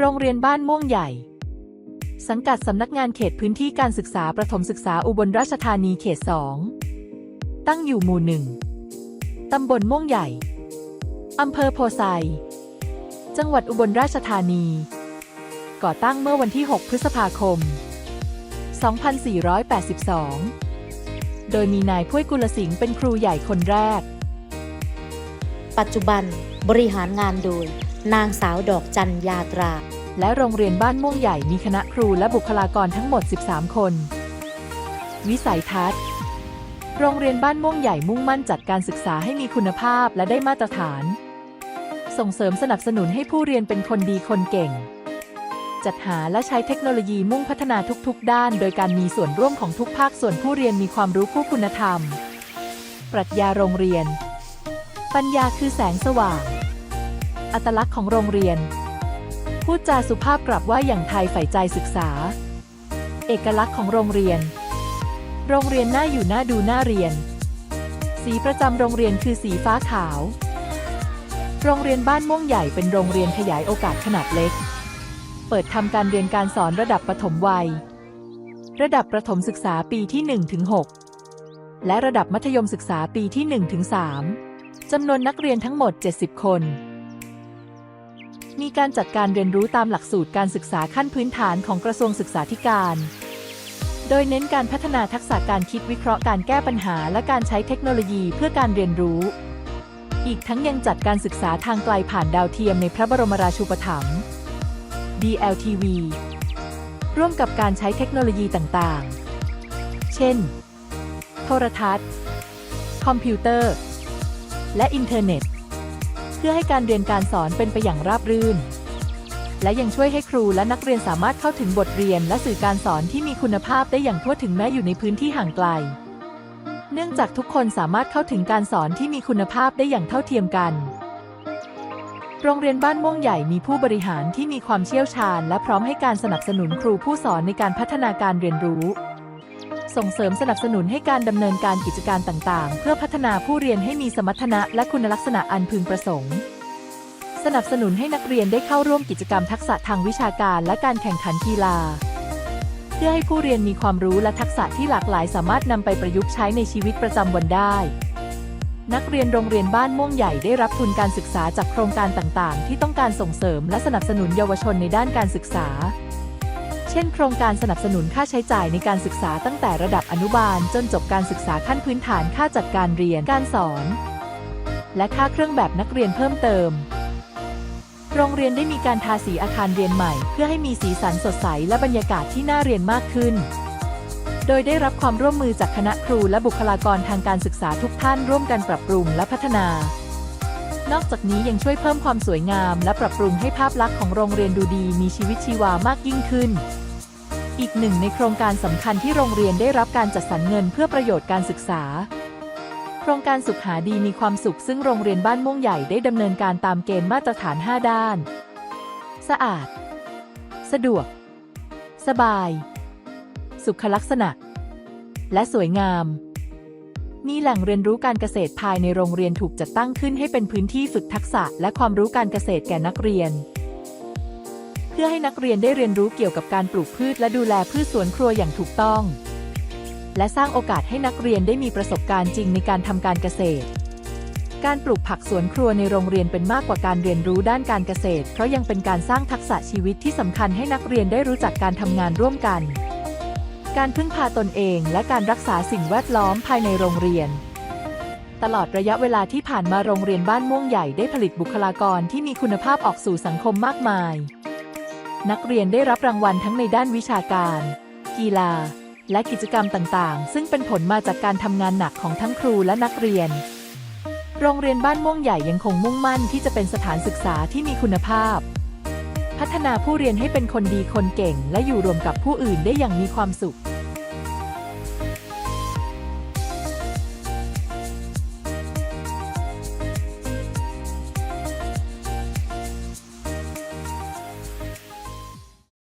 โรงเรียนบ้านม่วงใหญ่ สังกัดสำนักงานเขตพื้นที่การศึกษาประถมศึกษาอุบลราชธานีเขต 2 ตั้งอยู่หมู่หนึ่งตำบลม่วงใหญ่ อำเภอโพไซ จังหวัดอุบลราชธานี ก่อตั้งเมื่อวันที่ 6 พฤษภาคม 2482 โดยมีนายพุ้ยกุลสิงห์เป็นครูใหญ่คนแรก ปัจจุบันบริหารงานโดย นางสาวดอกจันยาตรา และโรงเรียนบ้านม่วงใหญ่มีคณะครูและบุคลากรทั้งหมด 13 คน วิสัยทัศน์ โรงเรียนบ้านม่วงใหญ่มุ่งมั่นจัดการศึกษาให้มีคุณภาพและได้มาตรฐาน ส่งเสริมสนับสนุนให้ผู้เรียนเป็นคนดีคนเก่ง จัดหาและใช้เทคโนโลยีมุ่งพัฒนาทุกๆ ด้าน โดยการมีส่วนร่วมของทุกภาคส่วนผู้เรียนมีความรู้คู่คุณธรรม ปรัชญาโรงเรียน ปัญญาคือแสงสว่าง อัตลักษณ์ของโรงเรียน พูดจาสุภาพกลับว่าอย่างไทยใฝ่ใจศึกษา เอกลักษณ์ของโรงเรียน โรงเรียนน่าอยู่น่าดูน่าเรียน สีประจำโรงเรียนคือสีฟ้าขาว โรงเรียนบ้านม่วงใหญ่เป็นโรงเรียนขยายโอกาสขนาดเล็ก เปิดทำการเรียนการสอนระดับประถมวัย ระดับประถมศึกษาปีที่1ถึงและระดับมัธยมศึกษาปีที่1ถึงจำนวนนักเรียนทั้งหมด 70 คน มีการจัดการเรียนรู้ตามหลักสูตรการศึกษาขั้นพื้นฐานของกระทรวงศึกษาธิการ โดยเน้นการพัฒนาทักษะการคิดวิเคราะห์การแก้ปัญหา และการใช้เทคโนโลยีเพื่อการเรียนรู้ อีกทั้งยังจัดการศึกษาทางไกลผ่านดาวเทียมในพระบรมราชูปถัมภ์ DLTV ร่วมกับการใช้เทคโนโลยีต่างๆ เช่น โทรทัศน์ คอมพิวเตอร์ และอินเทอร์เน็ต เพื่อให้การเรียนการสอนเป็นไปอย่างราบรื่น และยังช่วยให้ครูและนักเรียนสามารถเข้าถึงบทเรียนและสื่อการสอนที่มีคุณภาพได้อย่างทั่วถึงแม้อยู่ในพื้นที่ห่างไกล เนื่องจากทุกคนสามารถเข้าถึงการสอนที่มีคุณภาพได้อย่างเท่าเทียมกัน โรงเรียนบ้านม่วงใหญ่มีผู้บริหารที่มีความเชี่ยวชาญ และพร้อมให้การสนับสนุนครูผู้สอนในการพัฒนาการเรียนรู้ ส่งเสริมสนับสนุนให้การดำเนินการกิจการต่างๆ เพื่อพัฒนาผู้เรียนให้มีสมรรถนะและคุณลักษณะอันพึงประสงค์ สนับสนุนให้นักเรียนได้เข้าร่วมกิจกรรมทักษะทางวิชาการและการแข่งขันกีฬา เพื่อให้ผู้เรียนมีความรู้และทักษะที่หลากหลายสามารถนำไปประยุกต์ใช้ในชีวิตประจำวันได้นักเรียนโรงเรียนบ้านม่วงใหญ่ได้รับทุนการศึกษาจากโครงการต่างๆ ที่ต้องการส่งเสริมและสนับสนุนเยาวชนในด้านการศึกษา ช่น โครงการสนับสนุนค่าใช้จ่ายในการศึกษาตั้งแต่ระดับอนุบาล จนจบการศึกษาขั้นพื้นฐานค่าจัดการเรียนการสอน และค่าเครื่องแบบนักเรียนเพิ่มเติม โรงเรียนได้มีการทาสีอาคารเรียนใหม่ เพื่อให้มีสีสันสดใสและบรรยากาศที่น่าเรียนมากขึ้น โดยได้รับความร่วมมือจากคณะครูและบุคลากรทางการศึกษาทุกท่านร่วมกันปรับปรุงและพัฒนานอกจากนี้ยังช่วยเพิ่มความสวยงาม และปรับปรุงให้ภาพลักษณ์ของโรงเรียนดูดีมีชีวิตชีวามากยิ่งขึ้น อีกหนึ่งในโครงการสำคัญที่โรงเรียนได้รับการจัดสรรเงินเพื่อประโยชน์การศึกษา โครงการสุขหาดีมีความสุขซึ่งโรงเรียนบ้านม่วงใหญ่ได้ดำเนินการตามเกณฑ์มาตรฐาน 5 ด้าน สะอาด สะดวก สบาย สุขลักษณะ และสวยงามมีแหล่งเรียนรู้การเกษตรภายในโรงเรียนถูกจัดตั้งขึ้นให้เป็นพื้นที่ฝึกทักษะและความรู้การเกษตรแก่นักเรียน พื่อให้นักเรียนได้เรียนรู้เกี่ยวกับการปลูกพืชและดูแลพืชสวนครัวอย่างถูกต้อง และสร้างโอกาสให้นักเรียนได้มีประสบการณ์จริงในการทำการเกษตร การปลูกผักสวนครัวในโรงเรียนเป็นมากกว่าการเรียนรู้ด้านการเกษตร เพราะยังเป็นการสร้างทักษะชีวิตที่สำคัญให้นักเรียนได้รู้จักการทำงานร่วมกัน การพึ่งพาตนเองและการรักษาสิ่งแวดล้อมภายในโรงเรียนตลอดระยะเวลาที่ผ่านมาโรงเรียนบ้านม่วงใหญ่ได้ผลิตบุคลากรที่มีคุณภาพออกสู่สังคมมากมาย นักเรียนได้รับรางวัลทั้งในด้านวิชาการ กีฬา และกิจกรรมต่างๆ ซึ่งเป็นผลมาจากการทำงานหนักของทั้งครูและนักเรียน โรงเรียนบ้านม่วงใหญ่ยังคงมุ่งมั่นที่จะเป็นสถานศึกษาที่มีคุณภาพ พัฒนาผู้เรียนให้เป็นคนดีคนเก่ง และอยู่รวมกับผู้อื่นได้อย่างมีความสุข